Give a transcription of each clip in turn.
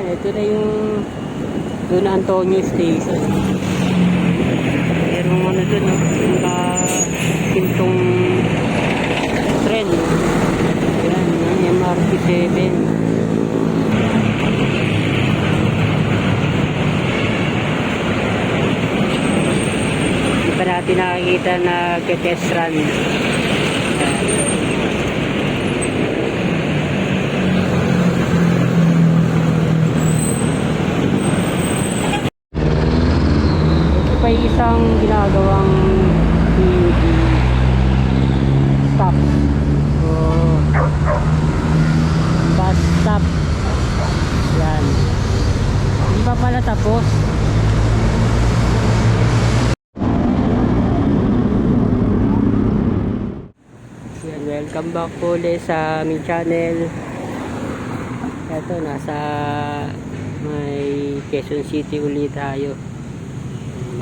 Ayan, ito na yung Don Antonio Station. Merong ano dun, no? yung uh, pintong tren. Ayan, MRT-7. Hindi pa natin nakikita na test run. Yung isang ginagawang PUD stop. So, bus stop. Yan. Hindi pa pala tapos. Yan, welcome back po ulit sa aming channel. Ito, nasa may Quezon City ulit tayo.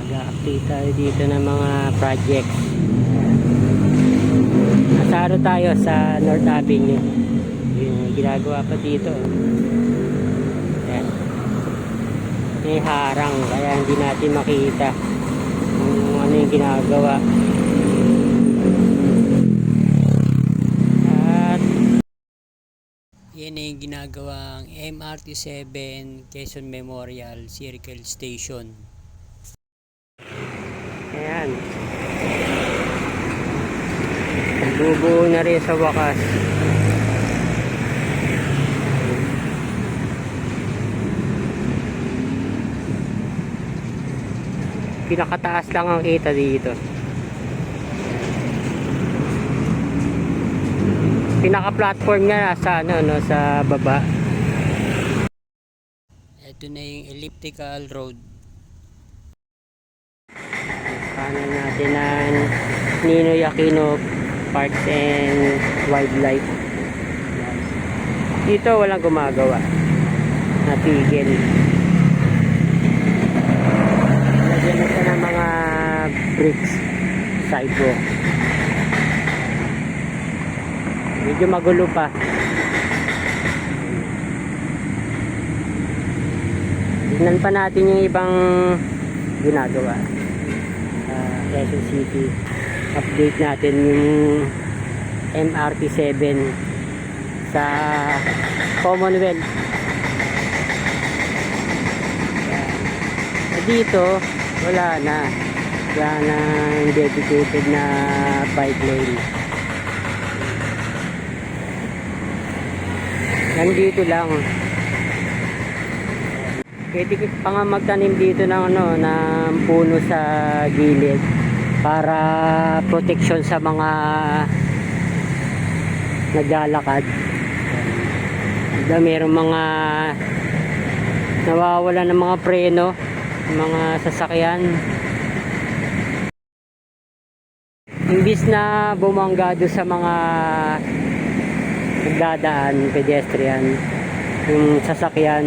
Mag-update tayo dito ng mga projects. Nasa tayo sa North Avenue. Yung ginagawa pa dito. Yan. May harang kaya hindi natin makita kung ano yung ginagawa. At yan na yung ginagawang MRT-7 Quezon Memorial Circle Station. Ayan. Bubuo na rin sa wakas. Pinakataas lang ang kita dito. Pinaka-platform niya nasa ano no sa baba. Ito na yung elliptical road. Kanan natin ang Ninoy Aquino Parks and Wildlife. Dito walang gumagawa. Natigil. Lagyan na ng mga bricks sidewalk. Medyo magulo pa. Tignan pa natin yung ibang ginagawa. Quezon City. Update natin yung MRT-7 sa Commonwealth. Yan. Dito, wala na. Wala na dedicated na bike lane. Nandito lang. Pwede pa nga magtanim dito ng ano, ng puno sa gilid para protection sa mga naglalakad. Mayroong mga nawawala ng mga preno, mga sasakyan. Imbis na bumangga doon sa mga nagdadaan, pedestrian, yung sasakyan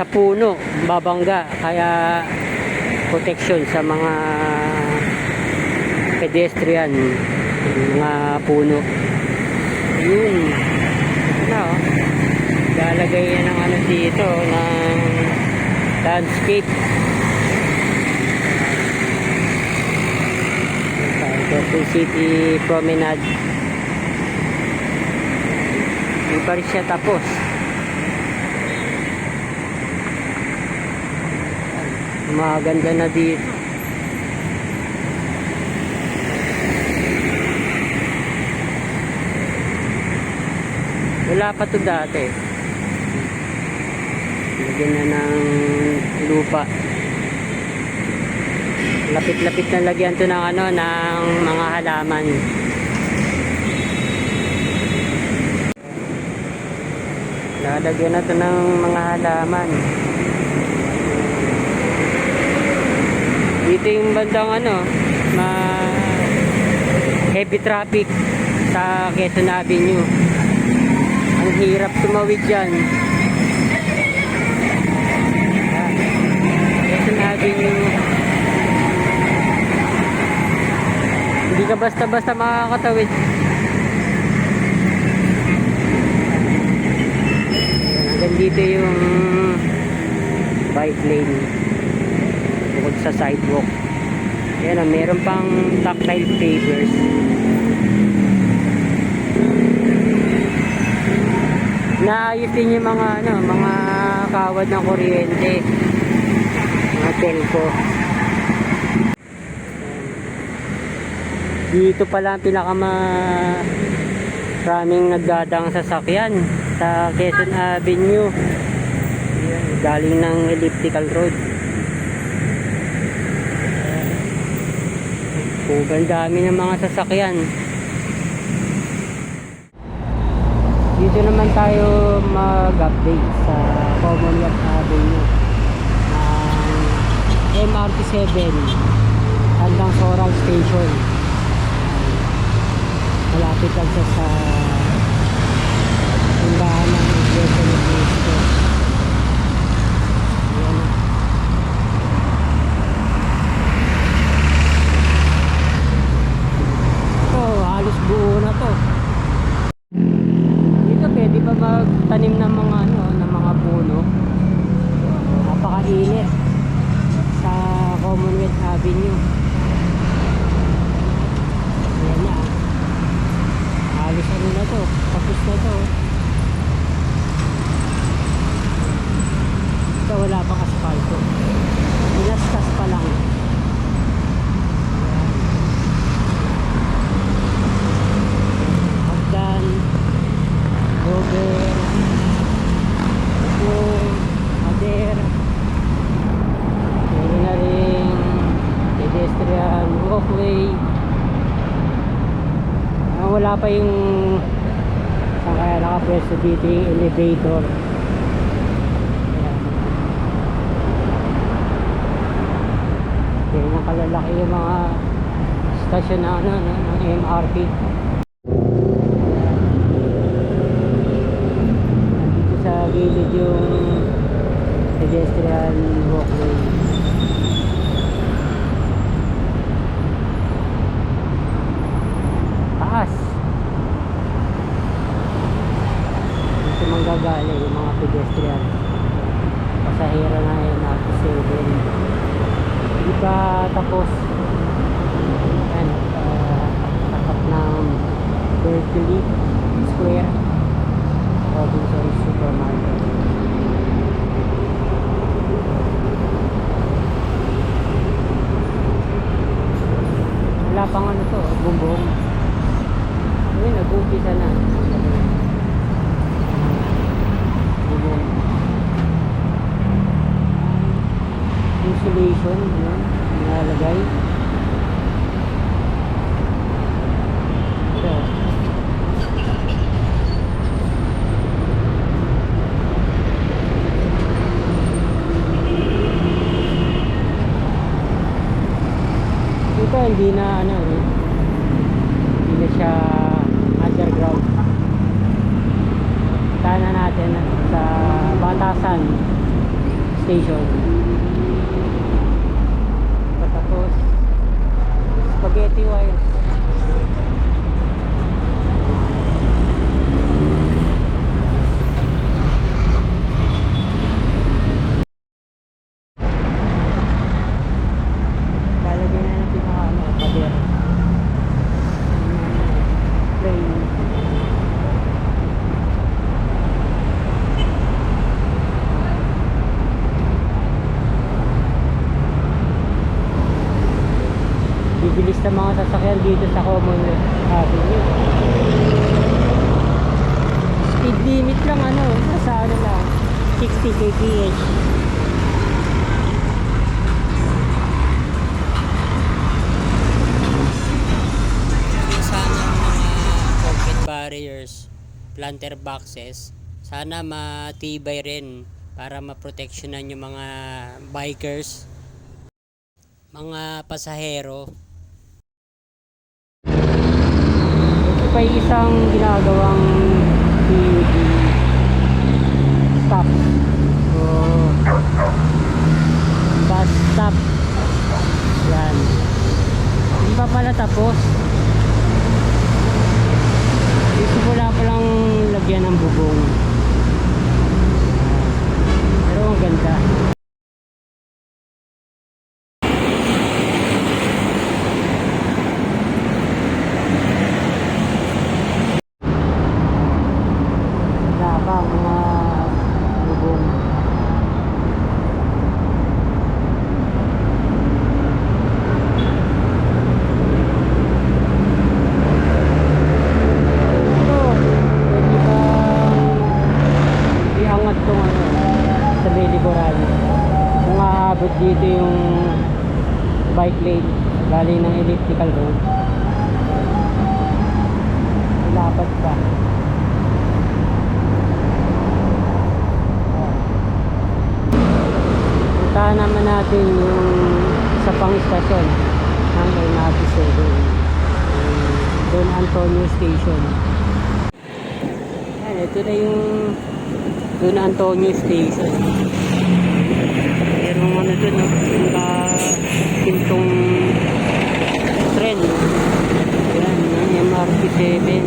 sa puno, babangga. Kaya protection sa mga pedestrian, mga puno. Yun. Ano, oh. lalagay yan ng ano dito, ng landscape. Quezon City Promenade. Hindi pa siya tapos. Maganda na dito. Wala pa to dati. Lagyan na ng lupa. Lapit-lapit na lagyan to ng ano, ng mga halaman. Lalagyan na to ng mga halaman. Dito yung bandang ano, ma heavy traffic sa Quezon Avenue. Ang hirap tumawid dyan. Yan. Quezon Avenue. Hindi ka basta-basta makakatawid. Yan Hanggang dito yung bike lane. Bukod sa sidewalk. Ayan, ah, meron pang tactile pavers. Naayos din yung mga ano, mga kawad ng kuryente. Mga telco. Dito pala ang pinakama maraming nagdadang sasakyan sa Quezon Avenue. Galing ng elliptical road. Sobrang dami ng mga sasakyan. Dito naman tayo mag-update sa Commonwealth Avenue ng MRT7 hanggang Soral Station. Malapit lang siya sa simbahan ng Iglesia ni Cristo. Ayan na. Ito, halos buo na to. Dito pwede pa magtanim ng mga ano, ng mga puno. Napakainit sa Commonwealth Avenue. Ayan na. Halos ano na to, tapos na to. Ito wala pang asfalto. Inastas pa lang. Hagdan, Dover, Pupong, Mader, meron na rin pedestrian walkway. Ah, wala pa yung saan kaya nakapwesto dito yung elevator. Ayan. Ganyan kalalaki yung mga stasyon na ano, no, ng MRT. for my hindi na ano eh. Hindi na siya underground. Sana natin sa Batasan Station. Tapos spaghetti wire. Lalagyan na ng pinaka ano, pader. Plain. Na mga sasakyan dito sa Commonwealth Avenue. Speed limit lang ano, nasa ano lang, 60 kph. sana mga concrete barriers, planter boxes, sana matibay rin para maproteksyonan yung mga bikers, mga pasahero. Yung isang ginagawang PUD stop. So, bus stop. Yan. Hindi pa pala tapos. Gusto ko lang palang lagyan ng bubong. tong ano, sa may likuran. Kung aabot dito yung bike lane galing ng elliptical road. Lapat pa. Puntahan naman natin yung sa pang istasyon ng Ernati 7. Yung Don Antonio Station. Yan, ito na yung Don Antonio Station. Merong ano dun, no? yung pintong tren. Yan, yung MRT 7.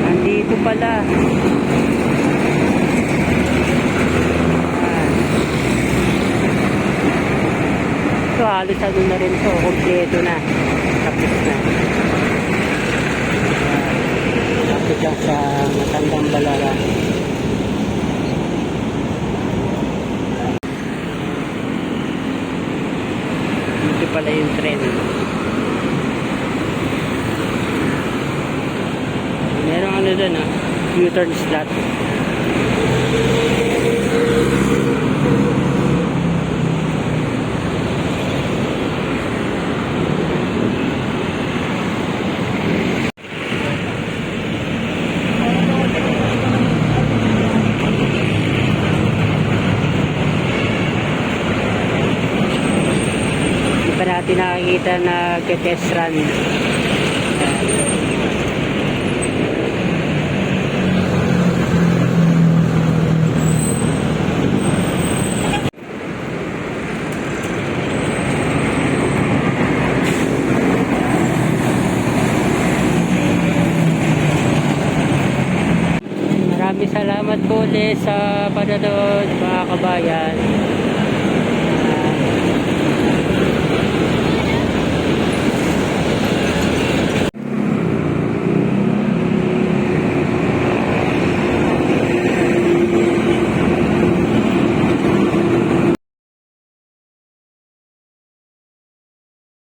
Nandito pala. So halos ano na rin to, kompleto na. Tapos na. Lang sa matandang balara. Dito pala yung tren. Merong ano dun ah, U-turn slot. Natin nakikita na test run. Maraming salamat po ulit sa panonood mga kabayan.